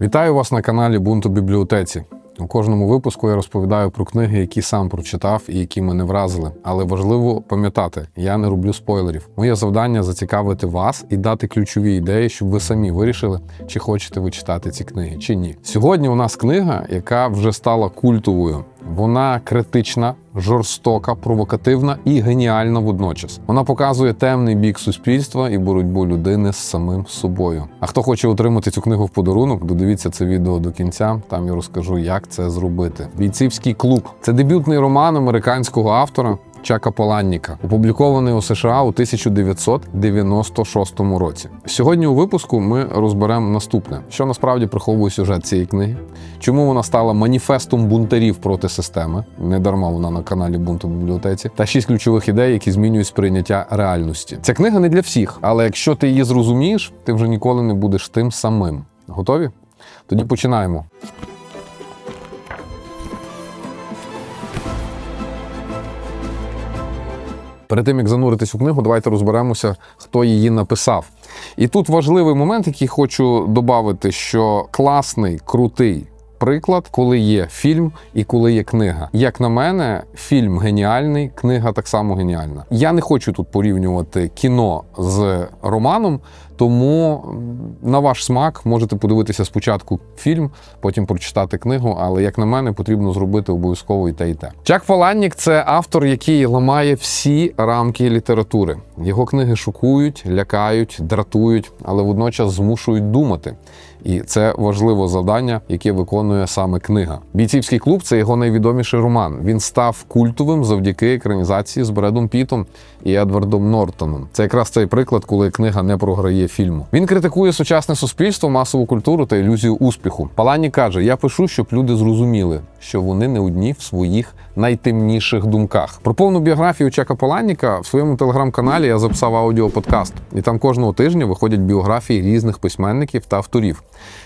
Вітаю вас на каналі Бунту Бібліотеці. У кожному випуску я розповідаю про книги, які сам прочитав і які мене вразили. Але важливо пам'ятати, я не роблю спойлерів. Моє завдання зацікавити вас і дати ключові ідеї, щоб ви самі вирішили, чи хочете ви читати ці книги, чи ні. Сьогодні у нас книга, яка вже стала культовою. Вона критична, жорстока, провокативна і геніальна водночас. Вона показує темний бік суспільства і боротьбу людини з самим собою. А хто хоче отримати цю книгу в подарунок, додивіться це відео до кінця. Там я розкажу, як це зробити. Бійцівський клуб це дебютний роман американського автора. Чака Поланніка, опублікований у США у 1996 році. Сьогодні у випуску ми розберемо наступне, що насправді приховує сюжет цієї книги, чому вона стала маніфестом бунтарів проти системи, не дарма вона на каналі Бунту бібліотеці, та шість ключових ідей, які змінюють сприйняття реальності. Ця книга не для всіх, але якщо ти її зрозумієш, ти вже ніколи не будеш тим самим. Готові? Тоді починаємо. Перед тим як зануритись у книгу, давайте розберемося, хто її написав. І тут важливий момент, який хочу додати, що класний, крутий. Приклад, коли є фільм і коли є книга. Як на мене, фільм геніальний, книга так само геніальна. Я не хочу тут порівнювати кіно з романом, тому на ваш смак можете подивитися спочатку фільм, потім прочитати книгу. Але як на мене, потрібно зробити обов'язково і те, і те. Чак Паланнік це автор, який ламає всі рамки літератури. Його книги шокують, лякають, дратують, але водночас змушують думати. І це важливе завдання, яке виконує саме книга. Бійцівський клуб це його найвідоміший роман. Він став культовим завдяки екранізації з Бредом Пітом і Едвардом Нортоном. Це якраз цей приклад, коли книга не програє фільму. Він критикує сучасне суспільство, масову культуру та ілюзію успіху. Палані каже: Я пишу, щоб люди зрозуміли, що вони не одні в своїх найтемніших думках. Про повну біографію Чака Поланніка в своєму телеграм-каналі я записав аудіоподкаст, і там кожного тижня виходять біографії різних письменників та авторів,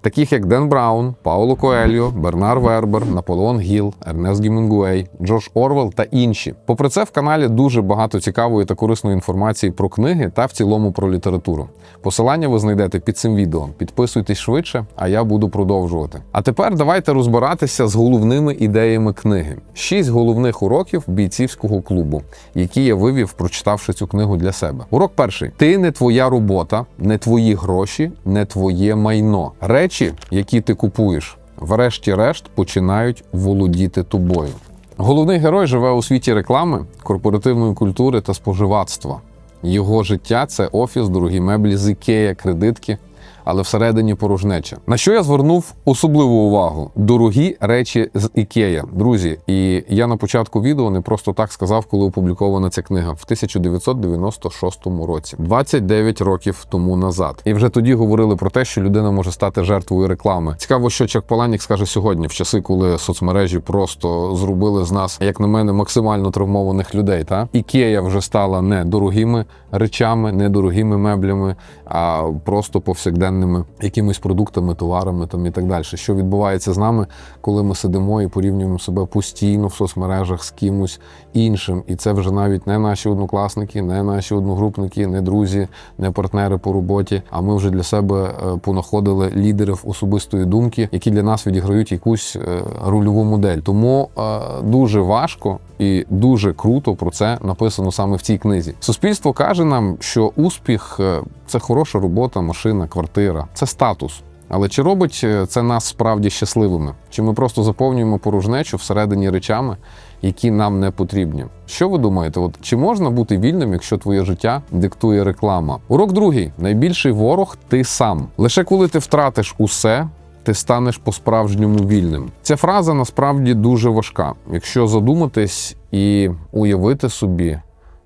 таких як Ден Браун, Пауло Коельо, Бернар Вербер, Наполеон Гіл, Ернест Гімінгуей, Джордж Орвел та інші. Попри це, в каналі дуже багато цікавої та корисної інформації про книги та в цілому про літературу. Посилання ви знайдете під цим відео. Підписуйтесь швидше, а я буду продовжувати. А тепер давайте розбиратися з головними ідеями книги. Шість головних уроків бійцівського клубу, які я вивів, прочитавши цю книгу для себе. Урок перший: ти не твоя робота, не твої гроші, не твоє майно. Речі, які ти купуєш, врешті-решт починають володіти тобою. Головний герой живе у світі реклами, корпоративної культури та споживацтва. Його життя це офіс, дорогі меблі з ікея, кредитки, але всередині порожнеча. На що я звернув особливу увагу? Дорогі речі з ікея. Друзі, і я на початку відео не просто так сказав, коли опублікована ця книга в 1996 році, 29 років тому назад. І вже тоді говорили про те, що людина може стати жертвою реклами. Цікаво, що Чак Паланік скаже сьогодні, в часи, коли соцмережі просто зробили з нас, як на мене, максимально травмованих людей. Та ікея вже стала не дорогими речами, не дорогими меблями, а просто повсякденними якимись продуктами, товарами там і так далі. Що відбувається з нами, коли ми сидимо і порівнюємо себе постійно в соцмережах з кимось іншим, і це вже навіть не наші однокласники, не наші одногрупники, не друзі, не партнери по роботі. А ми вже для себе е, понаходили лідерів особистої думки, які для нас відіграють якусь е, рольову модель. Тому е, дуже важко і дуже круто про це написано саме в цій книзі. Суспільство каже нам, що успіх е, це хороша робота, машина, квартира, це статус. Але чи робить е, це нас справді щасливими? Чи ми просто заповнюємо порожнечу всередині речами, які нам не потрібні? Що ви думаєте? От чи можна бути вільним, якщо твоє життя диктує реклама? Урок другий: найбільший ворог ти сам. Лише коли ти втратиш усе. Ти станеш по-справжньому вільним. Ця фраза насправді дуже важка. Якщо задуматись і уявити собі,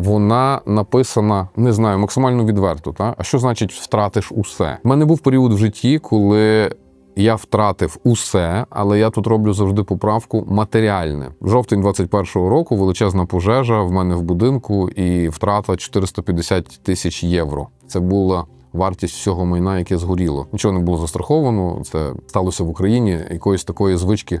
вона написана, не знаю, максимально відверто. Та? А що значить втратиш усе? У мене був період в житті, коли я втратив усе, але я тут роблю завжди поправку матеріальне. Жовтень 21-го року величезна пожежа в мене в будинку і втрата 450 тисяч євро. Це була вартість всього майна, яке згоріло. Нічого не було застраховано. Це сталося в Україні. Якоїсь такої звички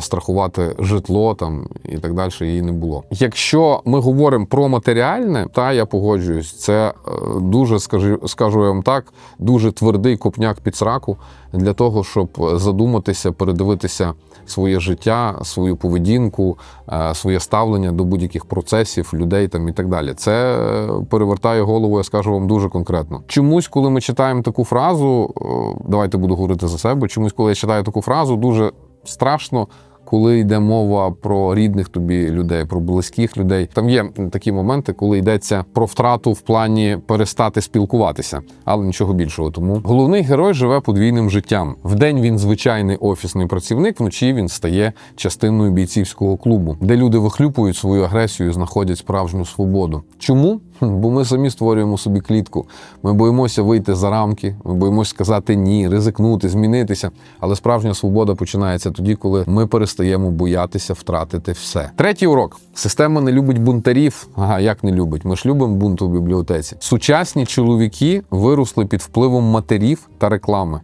страхувати житло там і так далі. Її не було. Якщо ми говоримо про матеріальне, та я погоджуюсь, це е, дуже скажу, скажу я вам так, дуже твердий копняк під сраку для того, щоб задуматися, передивитися своє життя, свою поведінку, е, своє ставлення до будь-яких процесів, людей там і так далі. Це е, перевертає голову, я скажу вам дуже конкретно. Чомусь, коли ми читаємо таку фразу, давайте буду говорити за себе. Чомусь, коли я читаю таку фразу, дуже страшно. Коли йде мова про рідних тобі людей, про близьких людей, там є такі моменти, коли йдеться про втрату в плані перестати спілкуватися, але нічого більшого. Тому головний герой живе подвійним життям. Вдень він звичайний офісний працівник, вночі він стає частиною бійцівського клубу, де люди вихлюпують свою агресію, і знаходять справжню свободу. Чому? Бо ми самі створюємо собі клітку. Ми боїмося вийти за рамки, ми боїмося сказати ні, ризикнути, змінитися. Але справжня свобода починається тоді, коли ми перестаємо боятися втратити все. Третій урок: система не любить бунтарів. Ага, як не любить? Ми ж любимо бунту в бібліотеці. Сучасні чоловіки виросли під впливом матерів та реклами.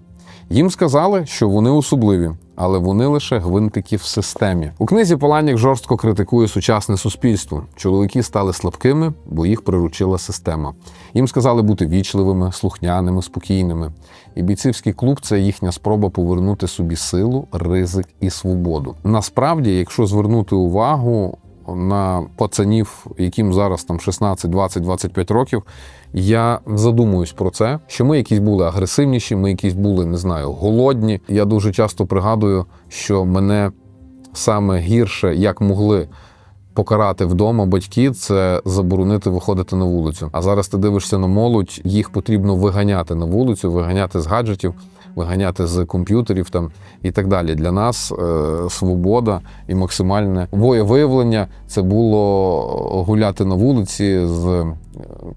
Їм сказали, що вони особливі, але вони лише гвинтики в системі. У книзі Поланік жорстко критикує сучасне суспільство. Чоловіки стали слабкими, бо їх приручила система. Їм сказали бути вічливими, слухняними, спокійними. І бійцівський клуб це їхня спроба повернути собі силу, ризик і свободу. Насправді, якщо звернути увагу. На пацанів, яким зараз там 16, 20, 25 років, я задумуюсь про це, що ми якісь були агресивніші, ми якісь були, не знаю, голодні. Я дуже часто пригадую, що мене саме гірше, як могли покарати вдома батьки, це заборонити виходити на вулицю. А зараз ти дивишся на молодь, їх потрібно виганяти на вулицю, виганяти з гаджетів, виганяти з комп'ютерів там і так далі. Для нас е, свобода і максимальне воєвиявлення це було гуляти на вулиці з е,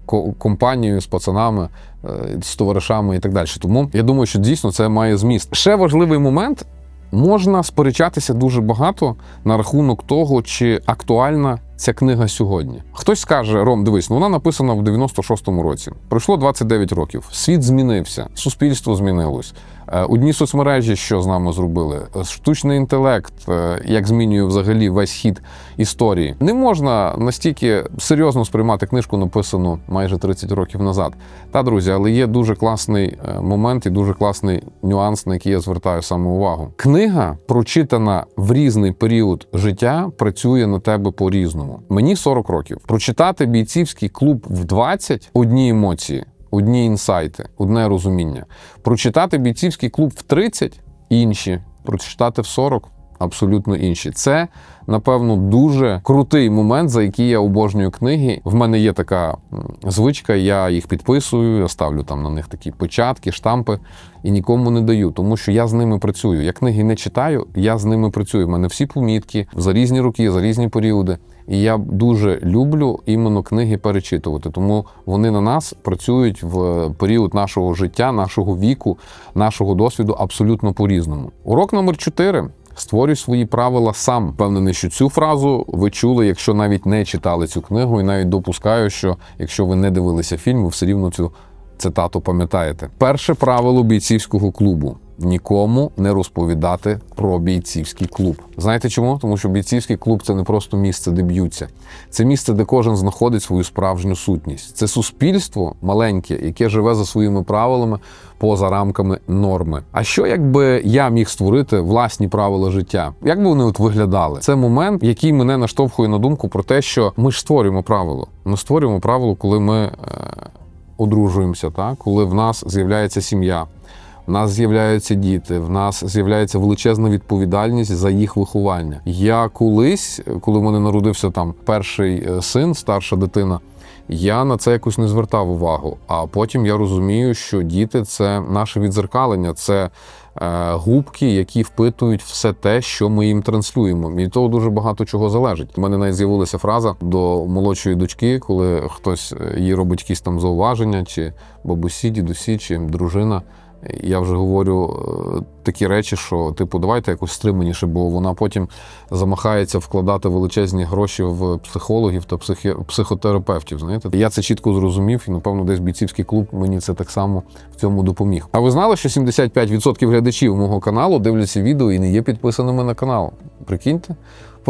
ко- компанією, з пацанами, е, з товаришами і так далі. Тому я думаю, що дійсно це має зміст. Ще важливий момент. Можна сперечатися дуже багато на рахунок того, чи актуальна ця книга сьогодні. Хтось скаже: Ром, дивись, ну вона написана в 96-му році. Пройшло 29 років. Світ змінився, суспільство змінилось. Е, Одні соцмережі, що з нами зробили, Е, штучний інтелект, е, як змінює взагалі весь хід історії. Не можна настільки серйозно сприймати книжку, написану майже 30 років назад. Та друзі, але є дуже класний момент і дуже класний нюанс, на який я звертаю саме увагу. Книга, прочитана в різний період життя, працює на тебе по-різному. Мені 40 років. Прочитати бійцівський клуб в 20 – одні емоції. Одні інсайти, одне розуміння. Прочитати бійцівський клуб в 30 інші, прочитати в 40 абсолютно інші. Це, напевно, дуже крутий момент, за який я обожнюю книги. В мене є така звичка, я їх підписую, я ставлю там на них такі печатки, штампи і нікому не даю, тому що я з ними працюю. Я книги не читаю, я з ними працюю. У мене всі помітки за різні роки, за різні періоди. І я дуже люблю іменно книги перечитувати, тому вони на нас працюють в період нашого життя, нашого віку, нашого досвіду абсолютно по-різному. Урок номер 4. Створюй свої правила сам. Впевнений, що цю фразу ви чули, якщо навіть не читали цю книгу, і навіть допускаю, що якщо ви не дивилися фільм, ви все рівно цю цитату пам'ятаєте. Перше правило бійцівського клубу. Нікому не розповідати про бійцівський клуб. Знаєте чому? Тому що бійцівський клуб це не просто місце, де б'ються. Це місце, де кожен знаходить свою справжню сутність. Це суспільство маленьке, яке живе за своїми правилами поза рамками норми. А що якби я міг створити власні правила життя? Як би вони от виглядали? Це момент, який мене наштовхує на думку про те, що ми ж створюємо правило. Ми створюємо правило, коли ми е, одружуємося, так? коли в нас з'являється сім'я. Нас з'являються діти, в нас з'являється величезна відповідальність за їх виховання. Я колись, коли в мене народився там перший е, син, старша дитина, я на це якось не звертав увагу. А потім я розумію, що діти це наше відзеркалення, це е, губки, які впитують все те, що ми їм транслюємо. І того дуже багато чого залежить. У мене навіть з'явилася фраза до молодшої дочки, коли хтось е, їй робить якісь там зауваження, чи бабусі, дідусі, чи дружина. Я вже говорю е, такі речі, що типу, давайте якось стриманіше, бо вона потім замахається вкладати величезні гроші в психологів та психі... психотерапевтів. Знаєте, я це чітко зрозумів, і напевно, десь бійцівський клуб мені це так само в цьому допоміг. А ви знали, що 75% глядачів мого каналу дивляться відео і не є підписаними на канал? Прикиньте.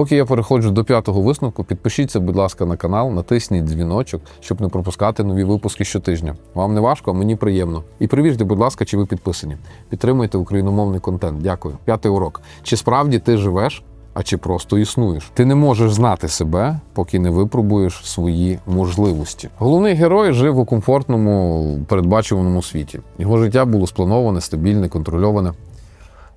Поки я переходжу до п'ятого висновку, підпишіться, будь ласка, на канал, натисніть дзвіночок, щоб не пропускати нові випуски щотижня. Вам не важко, а мені приємно. І перевірте, будь ласка, чи ви підписані. Підтримуйте україномовний контент. Дякую. П'ятий урок. Чи справді ти живеш, а чи просто існуєш? Ти не можеш знати себе, поки не випробуєш свої можливості. Головний герой жив у комфортному, передбачуваному світі. Його життя було сплановане, стабільне, контрольоване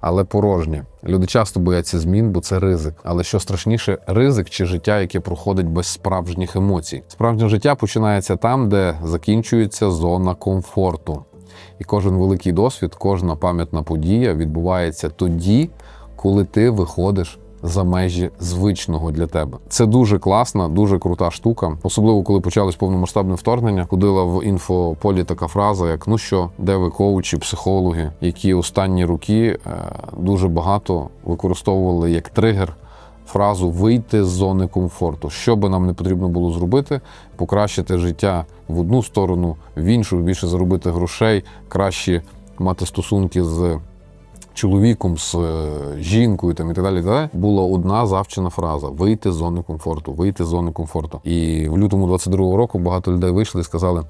але порожнє. Люди часто бояться змін, бо це ризик. Але що страшніше, ризик чи життя, яке проходить без справжніх емоцій. Справжнє життя починається там, де закінчується зона комфорту. І кожен великий досвід, кожна пам'ятна подія відбувається тоді, коли ти виходиш. За межі звичного для тебе це дуже класна, дуже крута штука. Особливо коли почалось повномасштабне вторгнення. Ходила в інфополі така фраза, як ну що, де ви коучі, психологи, які останні роки е, дуже багато використовували як тригер фразу вийти з зони комфорту. Що би нам не потрібно було зробити, покращити життя в одну сторону, в іншу, більше заробити грошей, краще мати стосунки з чоловіком, з е, жінкою там і так далі. так далі, була одна завчена фраза: вийти з зони комфорту, вийти з зони комфорту. І в лютому 22-го року багато людей вийшли і сказали.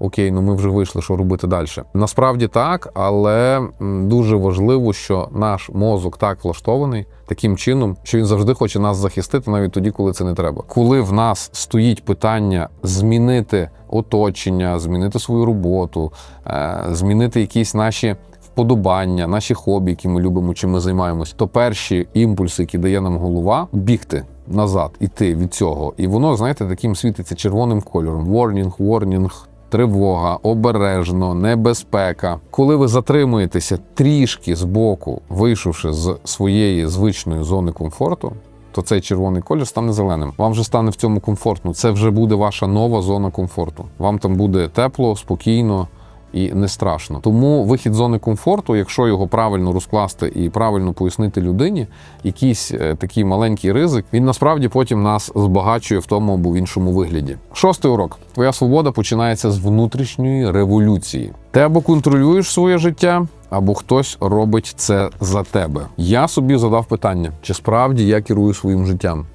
Окей, ну ми вже вийшли, що робити далі. Насправді так, але дуже важливо, що наш мозок так влаштований таким чином, що він завжди хоче нас захистити, навіть тоді, коли це не треба. Коли в нас стоїть питання змінити оточення, змінити свою роботу, е, змінити якісь наші вподобання, наші хобі, які ми любимо, чим ми займаємось, то перші імпульси, які дає нам голова, бігти. Назад іти від цього, і воно, знаєте, таким світиться червоним кольором: warning, warning, тривога, обережно, небезпека. Коли ви затримуєтеся трішки з боку, вийшовши з своєї звичної зони комфорту, то цей червоний колір стане зеленим. Вам вже стане в цьому комфортно. Це вже буде ваша нова зона комфорту. Вам там буде тепло, спокійно. І не страшно. Тому вихід зони комфорту, якщо його правильно розкласти і правильно пояснити людині, якийсь е, такий маленький ризик, він насправді потім нас збагачує в тому або в іншому вигляді. Шостий урок: твоя свобода починається з внутрішньої революції. Ти або контролюєш своє життя, або хтось робить це за тебе. Я собі задав питання, чи справді я керую своїм життям.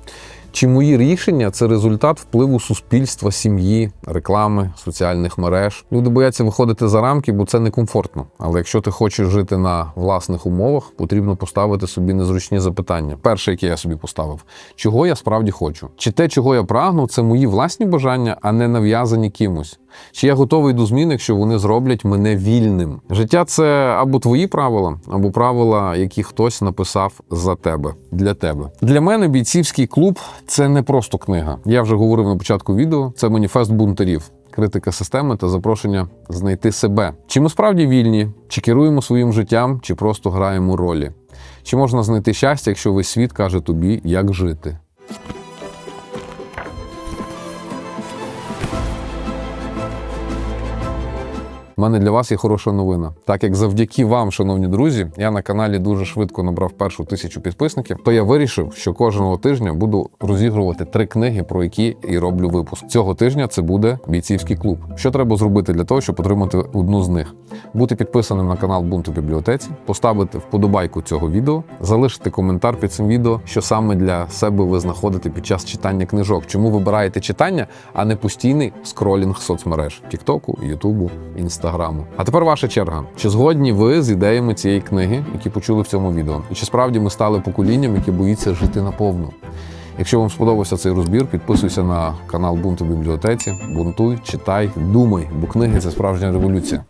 Чи мої рішення це результат впливу суспільства, сім'ї, реклами, соціальних мереж? Люди бояться виходити за рамки, бо це некомфортно. Але якщо ти хочеш жити на власних умовах, потрібно поставити собі незручні запитання. Перше, яке я собі поставив, чого я справді хочу? Чи те, чого я прагну, це мої власні бажання, а не нав'язані кимось? Чи я готовий до змін, якщо вони зроблять мене вільним? Життя це або твої правила, або правила, які хтось написав за тебе для тебе. Для мене бійцівський клуб це не просто книга. Я вже говорив на початку відео. Це маніфест бунтарів. Критика системи та запрошення знайти себе. Чи ми справді вільні, чи керуємо своїм життям, чи просто граємо ролі? Чи можна знайти щастя, якщо весь світ каже тобі, як жити? Мене для вас є хороша новина. Так як завдяки вам, шановні друзі, я на каналі дуже швидко набрав першу тисячу підписників, то я вирішив, що кожного тижня буду розігрувати три книги, про які і роблю випуск. Цього тижня це буде бійцівський клуб. Що треба зробити для того, щоб отримати одну з них? Бути підписаним на канал Бунту бібліотеці, поставити вподобайку цього відео, залишити коментар під цим відео, що саме для себе ви знаходите під час читання книжок. Чому вибираєте читання, а не постійний скролінг соцмереж Тіктоку, Ютубу, Інстаграму. А тепер ваша черга. Чи згодні ви з ідеями цієї книги, які почули в цьому відео? І чи справді ми стали поколінням, яке боїться жити наповну? Якщо вам сподобався цей розбір, підписуйся на канал Бунту бібліотеці, бунтуй, читай, думай, бо книги це справжня революція.